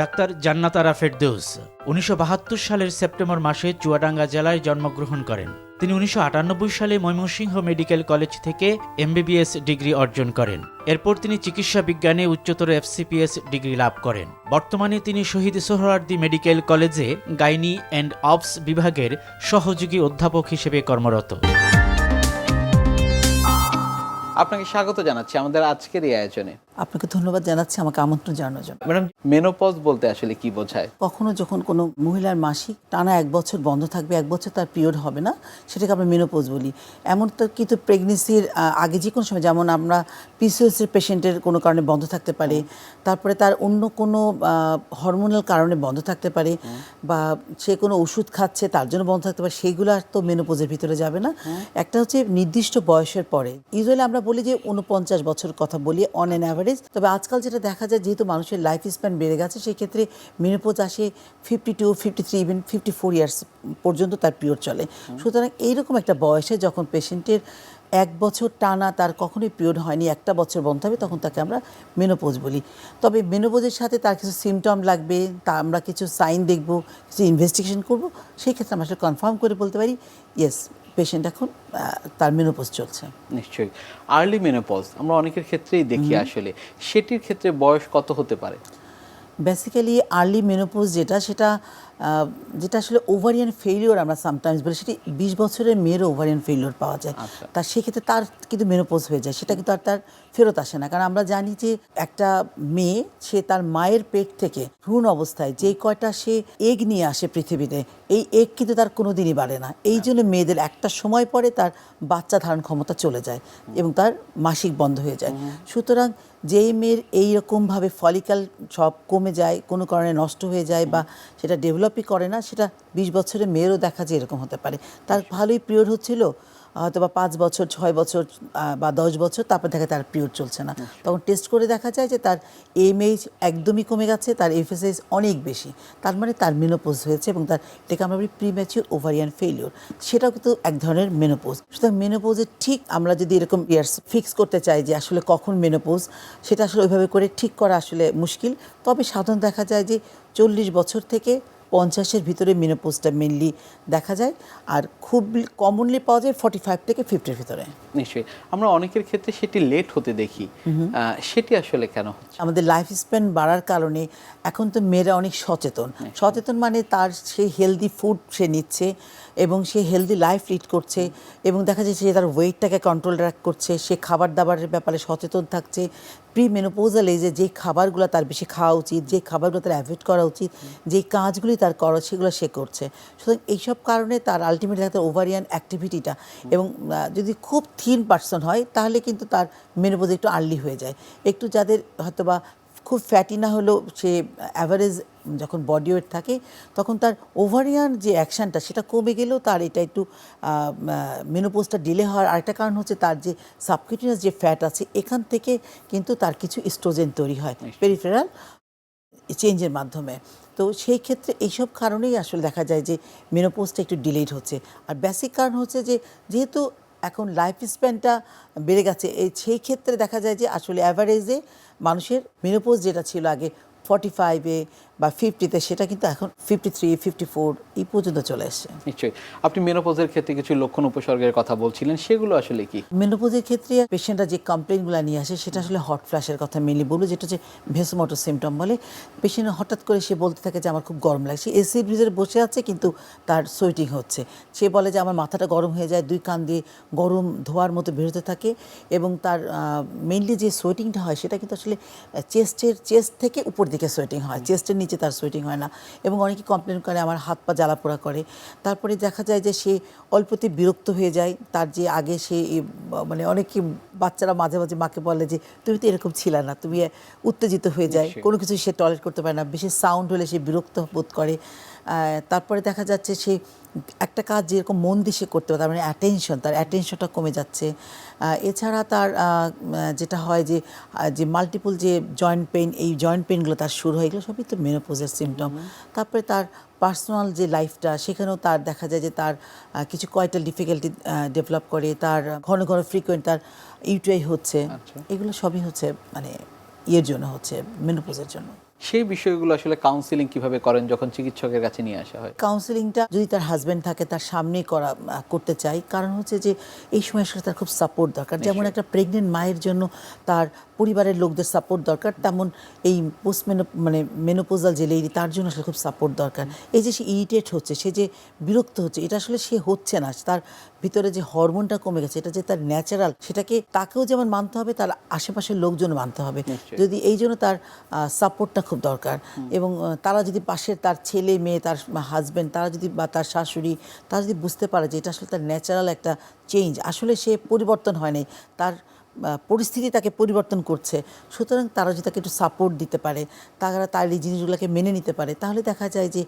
Doctor Jannatara Ferdous উনিশশো সালের September মাসে চুয়াডাঙ্গা জেলায় জন্মগ্রহণ করেন। তিনি উনিশশো আটানব্বই সালে ময়মনসিংহ মেডিকেল কলেজ থেকে এমবিবিএস ডিগ্রি অর্জন করেন। এরপর তিনি চিকিৎসা বিজ্ঞানে উচ্চতর এফসিপিএস ডিগ্রি লাভ করেন। বর্তমানে তিনি শহীদ সোহরার্দি মেডিকেল কলেজে গাইনি অ্যান্ড অবস বিভাগের সহযোগী অধ্যাপক হিসেবে কর্মরত। আপনাকে স্বাগত জানাচ্ছি আমাদের আজকের এই আয়োজনে। আপনাকে ধন্যবাদ জানাচ্ছি আমাকে আমন্ত্রণ জানানোর জন্য। ম্যাডাম মেনোপজ বলতে আসলে কি বোঝায়? কখনো যখন কোনো মহিলার মাসিক টানা এক বছর বন্ধ থাকবে এক বছর তার পিরিয়ড হবে না সেটাকে আমরা মেনোপজ বলি। এমন তো কিন্তু প্রেগনেন্সির আগে যে কোনো সময় যেমন আমরা পিসিওসির পেশেন্টের কোনো কারণে বন্ধ থাকতে পারে তারপরে তার অন্য কোনো হরমোনাল কারণে বন্ধ থাকতে পারে বা সে কোনো ওষুধ খাচ্ছে তার জন্য বন্ধ থাকতে পারে সেইগুলো আর তো মেনোপোজের ভিতরে যাবে না। একটা হচ্ছে নির্দিষ্ট বয়সের পরে। ইউজুয়ালি আমরা বলি যে উনপঞ্চাশ বছর কথা বলি অন অ্যান অ্যাভারেজ তবে আজকাল যেটা দেখা যায়, যেহেতু মানুষের লাইফ স্প্যান বেড়ে গেছে সেই ক্ষেত্রে মেনোপোজ আসে fifty two fifty three even fifty four years পর্যন্ত তার পিরিয়ড চলে। সুতরাং এইরকম একটা বয়সে যখন পেশেন্টের এক বছর টানা তার কখনোই পিরিয়ড হয়নি, একটা বছর বন্ধ হবে, তখন তাকে আমরা মেনোপোজ বলি। তবে মেনোপোজের সাথে তার কিছু সিমটম লাগবে, তা আমরা কিছু সাইন দেখব, কিছু ইনভেস্টিগেশন করব, সেই ক্ষেত্রে আমরা কনফার্ম করে বলতে পারি ইয়েস পেশেন্ট এখন তার মেনোপজ চলছে। নিশ্চয়ই। আর্লি মেনোপজ আমরা অনেকের ক্ষেত্রেই দেখি আসলে। সেটির ক্ষেত্রে বয়স কত হতে পারে? বেসিক্যালি আর্লি মেনোপোজ যেটা সেটা যেটা আসলে ওভারিয়ান ফেলিওর আমরা সামটাইমস বলি সেটি বিশ বছরের মেয়েরও ওভারিয়ান ফেলিওর পাওয়া যায়। আচ্ছা। তার সেক্ষেত্রে তার কিন্তু মেনোপোজ হয়ে যায় সেটা কিন্তু আর তার ফেরত আসে না। কারণ আমরা জানি যে একটা মেয়ে সে তার মায়ের পেট থেকে ভ্রূণ অবস্থায় যে কয়টা সে এগ নিয়ে আসে পৃথিবীতে এই এগ কিন্তু তার কোনো দিনই বাড়ে না। এই জন্য মেয়েদের একটা সময় পরে তার বাচ্চা ধারণ ক্ষমতা চলে যায় এবং তার মাসিক বন্ধ হয়ে যায়। সুতরাং যেই মেয়ের এইরকমভাবে ফলিক্যাল সব কমে যায়, কোনো কারণে নষ্ট হয়ে যায় বা সেটা ডেভেলপই করে না, সেটা বিশ বছরের মেয়েরও দেখা যায় এরকম হতে পারে। তার ভালোই পিরিয়ড হচ্ছিল হয়তো বা পাঁচ বছর, ছয় বছর বা দশ বছর, তারপর দেখা তার পিরিয়ড চলছে না। তখন টেস্ট করে দেখা যায় যে তার এমএইচ একদমই কমে গেছে, তার এফএসএইচ অনেক বেশি। তার মানে তার মেনোপোজ হয়েছে এবং তার এটাকে আমরা বলি প্রিম্যাচিউর ওভারিয়ান ফেলিওর সেটাও কিন্তু এক ধরনের মেনোপোজ সুতরাং মেনোপোজের ঠিক আমরা যদি এরকম ইয়ার্স ফিক্স করতে চাই যে আসলে কখন মেনোপোজ সেটা আসলে ওইভাবে করে ঠিক করা আসলে মুশকিল। তবে সাধারণ দেখা যায় যে চল্লিশ বছর থেকে পঞ্চাশের ভিতরে মিনোপোজটা মেনলি দেখা যায় আর খুব কমনলি পাওয়া যায় ফর্টি ফাইভ থেকে ফিফটির ভিতরে। নিশ্চয়ই। আমরা অনেকের ক্ষেত্রে সেটি লেট হতে দেখি। সেটি আসলে কেন হচ্ছে? আমাদের লাইফ স্প্যান বাড়ার কারণে এখন তো মেয়েরা অনেক সচেতন। সচেতন মানে তার সেই হেলদি ফুড সে নিচ্ছে এবং সে হেলদি লাইফ লিড করছে এবং দেখা যাচ্ছে সে তার ওয়েটটাকে কন্ট্রোল রাখ করছে, সে খাবার দাবারের ব্যাপারে সচেতন থাকছে প্রি মেনোপোজাল এজে যে খাবারগুলো তার বেশি খাওয়া উচিত, যে খাবারগুলো তার অ্যাভয়েড করা উচিত, যে কাজগুলি তার করা সেগুলো সে করছে। সুতরাং এইসব কারণে তার আলটিমেটলি তার ওভারিয়ান অ্যাক্টিভিটিটা এবং যদি খুব থিন পার্সন হয়, তাহলে কিন্তু তার মেনোপোজ একটু আর্লি হয়ে যায়। একটু যাদের হয়তো বা খুব ফ্যাটি না হলেও সে অ্যাভারেজ যখন বডি ওয়েট থাকে তখন তার ওভারিয়ান যে অ্যাকশানটা সেটা কমে গেলেও তার এটা একটু মেনোপোজটা ডিলে হওয়ার আরেকটা কারণ হচ্ছে তার যে সাবকিউটিনাস যে ফ্যাট আছে এখান থেকে কিন্তু তার কিছু স্ট্রোজেন তৈরি হয় পেরিফেরাল চেঞ্জের মাধ্যমে। তো সেই ক্ষেত্রে এইসব কারণেই আসলে দেখা যায় যে মেনোপোজটা একটু ডিলেড হচ্ছে। আর বেসিক কারণ হচ্ছে যে যেহেতু এখন লাইফ স্প্যানটা বেড়ে গেছে। এই সেই ক্ষেত্রে দেখা যায় যে আসলে অ্যাভারেজে মানুষের মেনোপোজ যেটা ছিল আগে ফর্টি ফাইভে বা ফিফটিতে সেটা কিন্তু এখন ফিফটি থ্রি ফিফটি ফোর এই পর্যন্ত চলে এসছে। নিশ্চয়ই। আপনি মেনোপজের ক্ষেত্রে কিছু লক্ষণ উপসর্গের কথা বলছিলেন সেগুলো আসলে কি? মেনোপোজের ক্ষেত্রে পেশেন্টরা যে কমপ্লেনগুলো নিয়ে আসে সেটা আসলে হট ফ্ল্যাশের কথা মেনলি বলব যেটা হচ্ছে ভেসোমোটো সিমটম বলে। পেশেন্ট হঠাৎ করে সে বলতে থাকে যে আমার খুব গরম লাগছে। এসি ভিতরে বসে আছে কিন্তু তার সোয়েটিং হচ্ছে। সে বলে যে আমার মাথাটা গরম হয়ে যায় দুই কান দিয়ে গরম ধোয়ার মতো বেরোতে থাকে। এবং তার মেনলি যে সোয়েটিংটা হয় সেটা কিন্তু আসলে চেস্টের চেস্ট থেকে উপর দিকে সোয়েটিং হয়। চেস্টের নিচে তার সোয়েটিং হয় না। এবং অনেকে কমপ্লেন করে আমার হাত পা জ্বালা পোড়া করে। তারপরে দেখা যায় যে সে অল্পতে বিরক্ত হয়ে যায়। তার যে আগে সে মানে অনেকে বাচ্চারা মাঝে মাঝে মাকে বলে যে তুমি তো এরকম ছিল না তুমি উত্তেজিত হয়ে যায়। কোনো কিছু সে টয়লেট করতে পারে না। বেশি সাউন্ড হলে সে বিরক্ত বোধ করে। তারপরে দেখা যাচ্ছে সে একটা কাজ যেরকম মন দিয়ে করতে পারে তার মানে অ্যাটেনশন তার অ্যাটেনশনটা কমে যাচ্ছে। এছাড়া তার যেটা হয় যে যে মাল্টিপল যে জয়েন্ট পেইন এই জয়েন্ট পেইনগুলো তার শুরু হয়ে গেলো সবই তো মেনোপোজের সিমটম তারপরে তার পার্সোনাল যে লাইফটা সেখানেও তার দেখা যায় যে তার কিছু কয়টা ডিফিকাল্টি ডেভেলপ করে তার ঘন ঘন ফ্রিকোয়েন্ট তার ইউটিআই হচ্ছে। আচ্ছা। এগুলো সবই হচ্ছে মানে ইয়ের জন্য হচ্ছে মেনোপোজের জন্য। সেই বিষয়গুলো আসলে কাউন্সিলিং কীভাবে করেন যখন চিকিৎসকের কাছে নিয়ে আসা হয়? কাউন্সিলিংটা যদি তার হাজব্যান্ড থাকে তার সামনেই করা করতে চাই কারণ হচ্ছে যে এই সময় আসলে তার খুব সাপোর্ট দরকার। যেমন একটা প্রেগনেন্ট মায়ের জন্য তার পরিবারের লোকদের সাপোর্ট দরকার। তেমন এই পোস্ট মেনো মানে মেনোপোজাল যে লেডি তার জন্য আসলে খুব সাপোর্ট দরকার। এই যে সে ইরিটেট হচ্ছে সে যে বিরক্ত হচ্ছে এটা আসলে সে হচ্ছে না। তার ভিতরে যে হরমোনটা কমে গেছে এটা যে তার ন্যাচারাল সেটাকে তাকেও যেমন মানতে হবে তার আশেপাশের লোকজন মানতে হবে। যদি এই জন্য তার সাপোর্টটা খুব দরকার। এবং তারা যদি পাশের তার ছেলে মেয়ে তার হাজব্যান্ড তারা যদি বা তার শাশুড়ি তারা যদি বুঝতে পারে যে এটা আসলে তার ন্যাচারাল একটা চেঞ্জ আসলে সে পরিবর্তন হয় নাই তার পরিস্থিতি তাকে পরিবর্তন করছে। সুতরাং তারা যদি তাকে একটু সাপোর্ট দিতে পারে তারা তার এই জিনিসগুলোকে মেনে নিতে পারে তাহলে দেখা যায় যে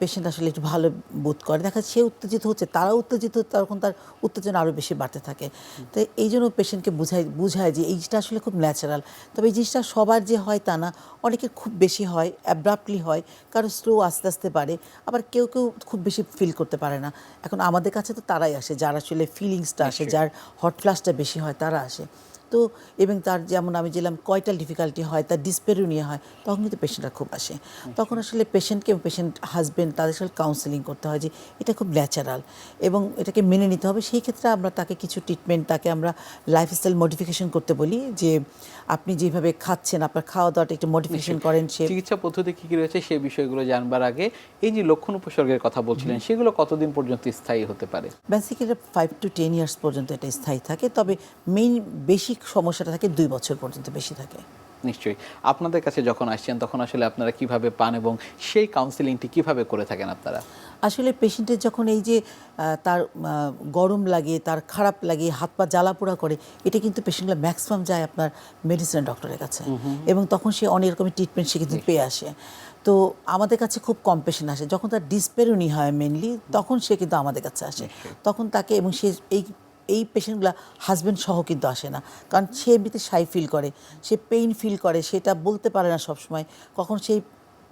পেশেন্ট আসলে একটু ভালো বোধ করে। দেখা যায় সে উত্তেজিত হচ্ছে তারা উত্তেজিত হচ্ছে, তখন তার উত্তেজনা আরও বেশি বাড়তে থাকে। তো এই জন্য পেশেন্টকে বুঝায় বুঝায় যে এই জিনিসটা আসলে খুব ন্যাচারাল তবে এই জিনিসটা সবার যে হয় তা না অনেকের খুব বেশি হয় অ্যাব্রাপ্টলি হয় কারও স্লো আস্তে আস্তে পারে আবার কেউ কেউ খুব বেশি ফিল করতে পারে না। এখন আমাদের কাছে তো তারাই আসে যারা আসলে ফিলিংসটা আসে যার হট ফ্লাশটা বেশি হয় তারা আসে। তো এবং তার যেমন আমি যেলাম কয়টা ডিফিকাল্টি হয় তার ডিসপেরুনিয়া হয় তখন কিন্তু পেশেন্টরা খুব আসে। তখন আসলে পেশেন্টকে পেশেন্ট হাজব্যান্ড তাদের সাথে কাউন্সেলিং করতে হয় যে এটা খুব ন্যাচারাল এবং এটাকে মেনে নিতে হবে। সেই ক্ষেত্রে আমরা তাকে কিছু ট্রিটমেন্ট তাকে আমরা লাইফস্টাইল মডিফিকেশন করতে বলি যে আপনি যেভাবে খাচ্ছেন আপনার খাওয়া দাওয়াটা একটু মডিফিকেশন করেন সে চিকিৎসা পদ্ধতি কি কি রয়েছে সেই বিষয়গুলো জানবার আগে এই যে লক্ষণ উপসর্গের কথা বলছিলেন সেগুলো কতদিন পর্যন্ত স্থায়ী হতে পারে? Basically five to ten years পর্যন্ত এটা স্থায়ী থাকে তবে মেইন বেশি সমস্যাটা থাকে দুই বছর পর্যন্ত বেশি থাকে। নিশ্চয়ই। আপনাদের কাছে যখন আসছেন তখন আসলে আপনারা কীভাবে পান এবং সেই কাউন্সিলিংটি কীভাবে করে থাকেন আপনারা? আসলে পেশেন্টের যখন এই যে তার গরম লাগে তার খারাপ লাগে হাত পা জ্বালা পোড়া করে এটা কিন্তু পেশেন্টগুলো ম্যাক্সিমাম যায় আপনার মেডিসিন ডক্টরের কাছে। এবং তখন সে অনেক রকমের ট্রিটমেন্ট সে কিন্তু পেয়ে আসে। তো আমাদের কাছে খুব কম পেশেন্ট আসে। যখন তার ডিসপেরুনি হয় মেনলি তখন সে কিন্তু আমাদের কাছে আসে। তখন তাকে এবং সে এই এই পেশেন্টগুলো হাজব্যান্ড সহ কিন্তু আসে না। কারণ সে এমনিতে সাই ফিল করে সে পেইন ফিল করে সেটা বলতে পারে না সবসময়। কখন সেই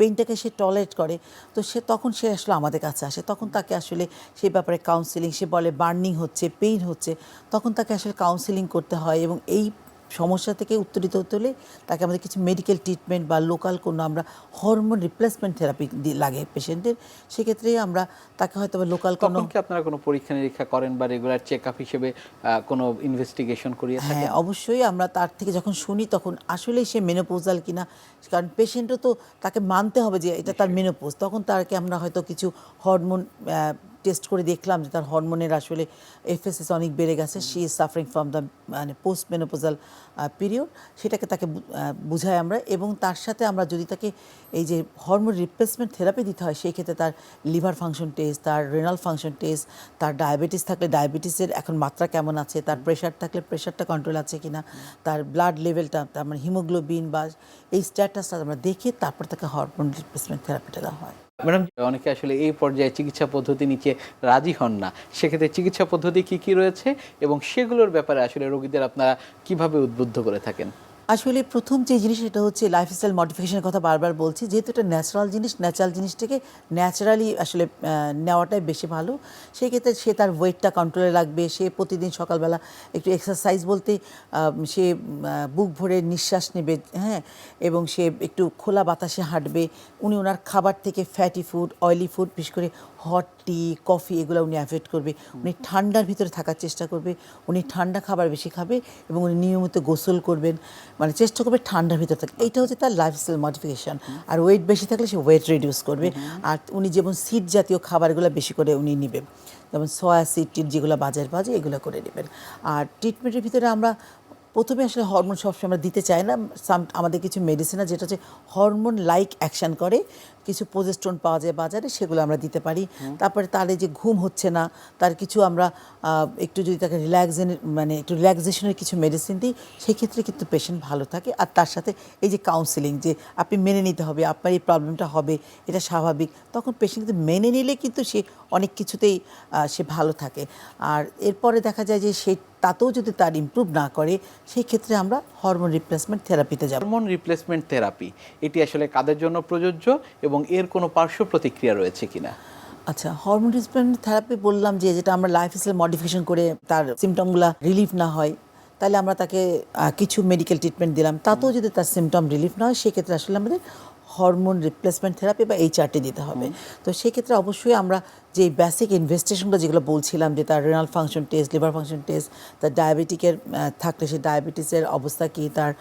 পেইনটাকে সে টলারেট করে, তো সে তখন সে আসলে আমাদের কাছে আসে। তখন তাকে আসলে সে ব্যাপারে কাউন্সিলিং সে বলে বার্নিং হচ্ছে পেইন হচ্ছে, তখন তাকে আসলে কাউন্সিলিং করতে হয় এবং এই সমস্যা থেকে উত্তরিত হতে হলে তাকে আমাদের কিছু মেডিকেল ট্রিটমেন্ট বা লোকাল কোনো আমরা হরমোন রিপ্লেসমেন্ট থেরাপি লাগে পেশেন্টের সেক্ষেত্রে আমরা তাকে হয়তো বা লোকাল কোনো কি আপনারা কোনো পরীক্ষা নিরীক্ষা করেন বা রেগুলার চেক আপ হিসেবে কোনো ইনভেস্টিগেশন করিয়ে থাকেন? হ্যাঁ অবশ্যই আমরা তার থেকে যখন শুনি তখন আসলেই সে মেনোপোজাল কিনা কারণ পেশেন্টও তো তাকে মানতে হবে যে এটা তার মেনোপোজ তখন তাকে আমরা হয়তো কিছু হরমোন টেস্ট করে দেখলাম যে তার হরমোনের আসলে এফএসএস অনেক বেড়ে গেছে। She is suffering from the মানে পোস্ট মেনোপোজাল পিরিয়ড সেটাকে তাকে বুঝাই আমরা এবং তার সাথে আমরা যদি তাকে এই যে হরমোন রিপ্লেসমেন্ট থেরাপি দিতে হয় সেই ক্ষেত্রে তার লিভার ফাংশন টেস্ট তার রেনাল ফাংশন টেস্ট তার ডায়াবেটিস থাকলে ডায়াবেটিসের এখন মাত্রা কেমন আছে তার প্রেশার থাকলে প্রেশারটা কন্ট্রোল আছে কিনা তার ব্লাড লেভেলটা তার মানে হিমোগ্লোবিন বা এই স্ট্যাটাসটা আমরা দেখে তারপর তাকে হরমোন রিপ্লেসমেন্ট থেরাপিটা দেওয়া হয়। ম্যাডাম? অনেকে আসলে এই পর্যায়ে চিকিৎসা পদ্ধতি নিচে রাজি হন না। সেক্ষেত্রে চিকিৎসা পদ্ধতি কি কি রয়েছে এবং সেগুলোর ব্যাপারে আসলে রোগীদের আপনারা কীভাবে উদ্বুদ্ধ করে থাকেন? আসলে প্রথম যে জিনিস সেটা হচ্ছে লাইফস্টাইল মডিফিকেশনের কথা বারবার বলছি। যেহেতু এটা ন্যাচারাল জিনিস ন্যাচারাল জিনিসটাকে ন্যাচারালি আসলে নেওয়াটাই বেশি ভালো। সেই ক্ষেত্রে সে তার ওয়েটটা কন্ট্রোলে রাখবে, সে প্রতিদিন সকালবেলা একটু এক্সারসাইজ বলতে সে বুক ভরে নিঃশ্বাস নেবে হ্যাঁ? এবং সে একটু খোলা বাতাসে হাঁটবে। উনি ওনার খাবার থেকে ফ্যাটি ফুড অয়েলি ফুড বিশেষ করে হট টি কফি এগুলো উনি অ্যাভয়েড করবে। উনি ঠান্ডার ভিতরে থাকার চেষ্টা করবে উনি ঠান্ডা খাবার বেশি খাবে এবং উনি নিয়মিত গোসল করবেন মানে চেষ্টা করবে ঠান্ডার ভিতরে থাকে। এইটা হচ্ছে তার লাইফস্টাইল মডিফিকেশান আর ওয়েট বেশি থাকলে সে ওয়েট রিডিউস করবে। আর উনি যেমন সিড জাতীয় খাবারগুলো বেশি করে উনি নেবেন যেমন সয়া সিড টিট যেগুলো বাজার বাজে এগুলো করে নেবেন। আর ট্রিটমেন্টের ভিতরে আমরা প্রথমে আসলে হরমোন সবসময় আমরা দিতে চাই না। সাম আমাদের কিছু মেডিসিন যেটা হচ্ছে হরমোন লাইক অ্যাকশন করে। কিছু প্রোজেস্ট্রন পাওয়া যায় বাজারে সেগুলো আমরা দিতে পারি। তারপরে তার যে ঘুম হচ্ছে না তার কিছু আমরা একটু যদি তাকে রিল্যাক্সেন মানে একটু রিল্যাক্সেশনের কিছু মেডিসিন দিই সেক্ষেত্রে কিন্তু পেশেন্ট ভালো থাকে। আর তার সাথে এই যে কাউন্সিলিং যে আপনি মেনে নিতে হবে আপনার এই প্রবলেমটা হবে এটা স্বাভাবিক তখন পেশেন্ট কিন্তু মেনে নিলে কিন্তু সে অনেক কিছুতেই সে ভালো থাকে। আর এরপরে দেখা যায় যে সে তাতেও যদি তার ইমপ্রুভ না করে সেই ক্ষেত্রে আমরা হরমোন রিপ্লেসমেন্ট থেরাপিতে যাব। হরমোন রিপ্লেসমেন্ট থেরাপি এটি আসলে কাদের জন্য প্রযোজ্য? এবং এর কোনো পার্শ্ব প্রতিক্রিয়া রয়েছে কিনা? আচ্ছা হরমোন রিপ্লেসমেন্ট থেরাপি বললাম যে, যেটা আমরা লাইফ স্টাইল মডিফিকেশন করে তার সিমটমগুলো রিলিফ না হয়, তাহলে আমরা তাকে কিছু মেডিকেল ট্রিটমেন্ট দিলাম। তাতেও যদি তার সিমটম রিলিফ না হয়, সেক্ষেত্রে আসলে আমাদের হরমোন রিপ্লেসমেন্ট থেরাপি বা এই চারটি দিতে হবে। তো সেক্ষেত্রে অবশ্যই আমরা যে বেসিক ইনভেস্টিগেশনগুলো যেগুলো বলছিলাম যে তার renal function test liver function test তার ডায়াবেটিকের থাকলে সে ডায়াবেটিসের অবস্থা কী তার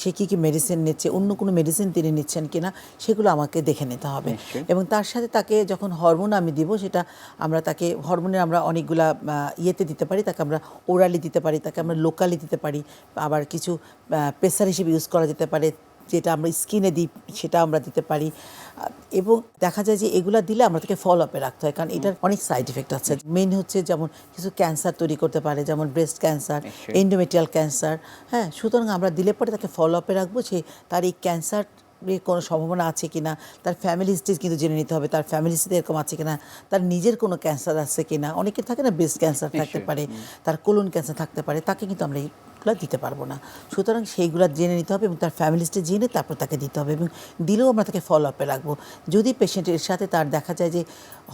সে কী কী মেডিসিন নিচ্ছে অন্য কোনো মেডিসিন তিনি নিচ্ছেন কি না সেগুলো আমাকে দেখে নিতে হবে। এবং তার সাথে তাকে যখন হরমোন আমি দিব সেটা আমরা তাকে হরমোনের আমরা অনেকগুলা ইয়েতে দিতে পারি তাকে আমরা ওরালি দিতে পারি তাকে আমরা লোকালি দিতে পারি আবার কিছু প্রেসার হিসেবে ইউজ করা যেতে পারে যেটা আমরা স্কিনে দিই সেটা আমরা দিতে পারি। এবং দেখা যায় যে এগুলা দিলে আমরা তাকে ফলো আপে রাখতে হয় কারণ এটার অনেক সাইড এফেক্ট আছে। মেন হচ্ছে যেমন কিছু ক্যান্সার তৈরি করতে পারে যেমন ব্রেস্ট ক্যান্সার নিশ্চয়ই। এন্ডোমেট্রিয়াল ক্যান্সার হ্যাঁ? সুতরাং আমরা দিলে পরে তাকে ফলো আপে রাখব সে তার এই ক্যান্সার কোনো সম্ভাবনা আছে কিনা তার ফ্যামিলি হিস্ট্রি কিন্তু জেনে নিতে হবে তার ফ্যামিলি হিস্ট্রি এরকম আছে কিনা তার নিজের কোনো ক্যান্সার আছে কিনা। অনেকের থাকে না ব্রেস্ট ক্যান্সার থাকতে পারে তার কোলন ক্যান্সার থাকতে পারে তাকে কিন্তু আমরা এইগুলো দিতে পারব না। সুতরাং সেইগুলো জেনে নিতে হবে এবং তার ফ্যামিলি হিস্ট্রি জেনে তারপর তাকে দিতে হবে এবং দিলেও আমরা তাকে ফলো আপে রাখব। যদি পেশেন্টের সাথে তার দেখা যায় যে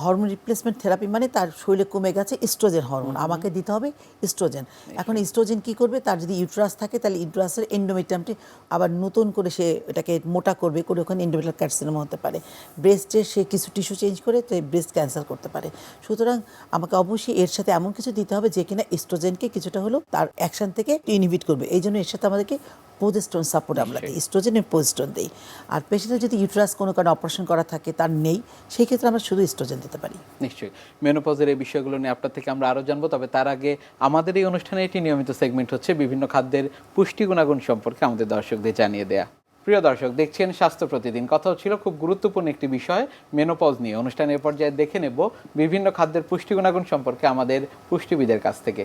হরমোন রিপ্লেসমেন্ট থেরাপি মানে তার শরীরে কমে গেছে ইস্ট্রোজেন হরমোন আমাকে দিতে হবে ইস্ট্রোজেন এখন ইস্ট্রোজেন কি করবে? তার যদি ইউট্রাস থাকে তাহলে ইউট্রাসের এন্ডোমেট্রামটি আবার নতুন করে সে এটাকে মোটা করবে করে ওখানে এন্ডোমেট্রাল ক্যারসিনোমা হতে পারে। ব্রেস্টের সে কিছু টিস্যু চেঞ্জ করে তো ব্রেস্ট ক্যান্সার করতে পারে। সুতরাং আমাকে অবশ্যই এর সাথে এমন কিছু দিতে হবে যে কিনা ইস্ট্রোজেনকে কিছুটা হলো তার অ্যাকশন থেকে ইনহিবিট করবে। এই জন্য এর সাথে আমাদেরকে পোজেস্ট্রন সাপোর্ট আমরা দিই ইস্ট্রোজেনের পোজেস্ট্রন দিই। আর পেশেন্টের যদি ইউট্রাস কোনো কারণে অপারেশন করা থাকে তার নেই সেই ক্ষেত্রে আমরা শুধু ইস্ট্রোজেন দিতে পারি। নিশ্চয়ই। মেনোপজের এই বিষয়গুলো নিয়ে আপনার থেকে আমরা আরও জানব তবে তার আগে আমাদের এই অনুষ্ঠানে এটি নিয়মিত সেগমেন্ট হচ্ছে বিভিন্ন খাদ্যের পুষ্টি গুণাগুণ সম্পর্কে আমাদের দর্শকদের জানিয়ে দেয়া। প্রিয় দর্শক দেখছেন স্বাস্থ্য প্রতিদিন। কথা হচ্ছিল খুব গুরুত্বপূর্ণ একটি বিষয় মেনোপজ নিয়ে। অনুষ্ঠানের পর্যায়ে দেখে নেব বিভিন্ন খাদ্যের পুষ্টি গুণাগুণ সম্পর্কে আমাদের পুষ্টিবিদের কাছ থেকে।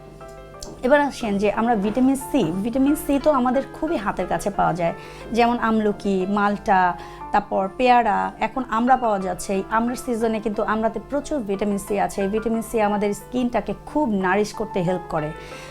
এবার আসেন যে আমরা ভিটামিন সি ভিটামিন সি তো আমাদের খুবই হাতের কাছে পাওয়া যায়। যেমন আমলকি, মালটা, তারপর পেয়ারা, এখন আমরা পাওয়া যাচ্ছে। আমরার সিজনে কিন্তু আমরাতে প্রচুর ভিটামিন সি আছে। ভিটামিন সি আমাদের স্কিনটাকে খুব নারিশ করতে হেল্প করে।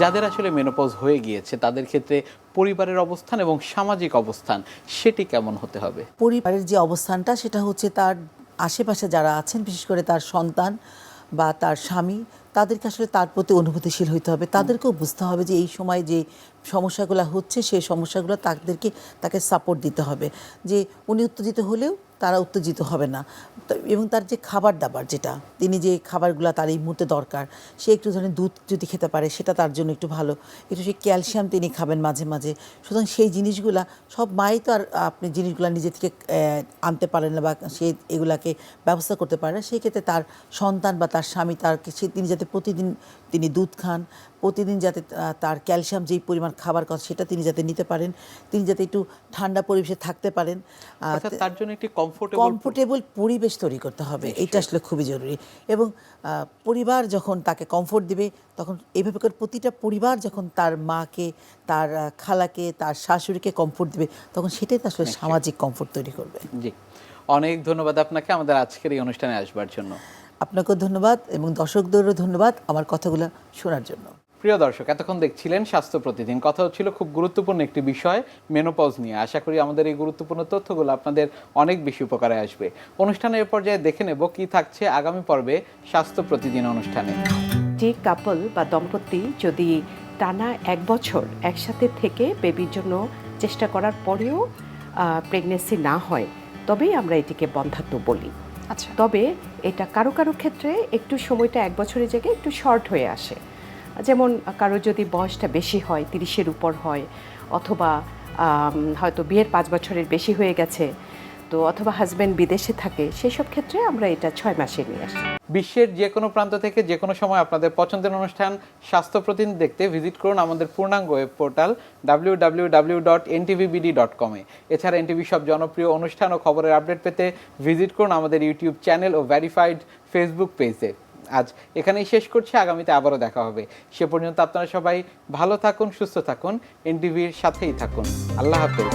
যাদের আসলে মেনোপজ হয়ে গিয়েছে, তাদের ক্ষেত্রে পরিবারের অবস্থান এবং সামাজিক অবস্থান, সেটি কেমন হতে হবে? পরিবারের যে অবস্থানটা, সেটা হচ্ছে তার আশেপাশে যারা আছেন, বিশেষ করে তার সন্তান বা তার স্বামী, তাদেরকে আসলে তার প্রতি অনুভূতিশীল হইতে হবে। তাদেরকেও বুঝতে হবে যে এই সময় যে সমস্যাগুলো হচ্ছে সেই সমস্যাগুলো তাদেরকে, তাকে সাপোর্ট দিতে হবে। যে উনি উত্তেজিত হলেও তারা উত্তেজিত হবে না। এবং তার যে খাবার দাবার যেটা, তিনি যে খাবারগুলো তার এই মুহূর্তে দরকার, সে একটু ধরেন দুধ যদি খেতে পারে, সেটা তার জন্য একটু ভালো। একটু সেই ক্যালসিয়াম তিনি খাবেন মাঝে মাঝে। সুতরাং সেই জিনিসগুলা, সব মাই তো আর আপনি জিনিসগুলো নিজে থেকে আনতে পারেন না বা সে এগুলাকে ব্যবস্থা করতে পারে না, সেই ক্ষেত্রে তার সন্তান বা তার স্বামী তার সে তিনি যাতে প্রতিদিন তিনি দুধ খান। প্রতিদিন যাতে তার ক্যালসিয়াম যেই পরিমাণ খাবার কথা সেটা তিনি যাতে নিতে পারেন। তিনি যাতে একটু ঠান্ডা পরিবেশে থাকতে পারেন। তার জন্য একটি কমফোর্টেবল কমফোর্টেবল পরিবেশ তৈরি করতে হবে। এটা আসলে খুবই জরুরি। এবং পরিবার যখন তাকে কমফোর্ট দিবে তখন এইভাবে করে প্রতিটা পরিবার যখন তার মাকে তার খালাকে তার শাশুড়িকে কমফোর্ট দিবে তখন সেটাই তো আসলে সামাজিক কমফোর্ট তৈরি করবে। জি। অনেক ধন্যবাদ আপনাকে। আমাদের আজকের এই অনুষ্ঠানে আসবার জন্য। আপনাকেও ধন্যবাদ এবং দর্শকদেরও ধন্যবাদ আমার কথাগুলো শোনার জন্য। প্রিয় দর্শক এতক্ষণ দেখছিলেন স্বাস্থ্য প্রতিদিন। কথা হচ্ছিল খুব গুরুত্বপূর্ণ একটি বিষয় মেনোপজ নিয়ে। আশা করি আমাদের এই গুরুত্বপূর্ণ তথ্যগুলো আপনাদের অনেক বেশি উপকারে আসবে। অনুষ্ঠানের এ পর্যায়ে দেখে নেব কি থাকছে আগামী পর্বে স্বাস্থ্য প্রতিদিন অনুষ্ঠানে। যে কাপল বা দম্পতি যদি টানা এক বছর একসাথে থেকে বেবির জন্য চেষ্টা করার পরেও প্রেগনেন্সি না হয় তবেই আমরা এটিকে বন্ধাত্ম বলি। আচ্ছা। তবে এটা কারও কারও ক্ষেত্রে একটু সময়টা এক বছরের জায়গায় একটু শর্ট হয়ে আসে। যেমন কারও যদি বয়সটা বেশি হয়, তিরিশের উপর হয়, অথবা হয়তো বিয়ের পাঁচ বছরের বেশি হয়ে গেছে তো অথবা হাজব্যান্ড বিদেশে থাকে, সেসব ক্ষেত্রে আমরা এটা ছয় মাসে নিয়ে আসি। বিশ্বের যে কোনো প্রান্ত থেকে যে কোনো সময় আপনাদের পছন্দের অনুষ্ঠান, স্বাস্থ্য প্রতিদিন দেখতে ভিজিট করুন আমাদের পূর্ণাঙ্গ web portal W W dot dot এছাড়া এনটিভি সব জনপ্রিয় অনুষ্ঠান ও খবরের আপডেট পেতে ভিজিট করুন আমাদের ইউটিউব চ্যানেল ও ভেরিফাইড ফেসবুক পেজে আজ এখানেই শেষ করছি, আগামীতে আবারও দেখা হবে। সে পর্যন্ত আপনারা সবাই ভালো থাকুন, সুস্থ থাকুন এনটিভির সাথেই থাকুন। আল্লাহ হাফেজ।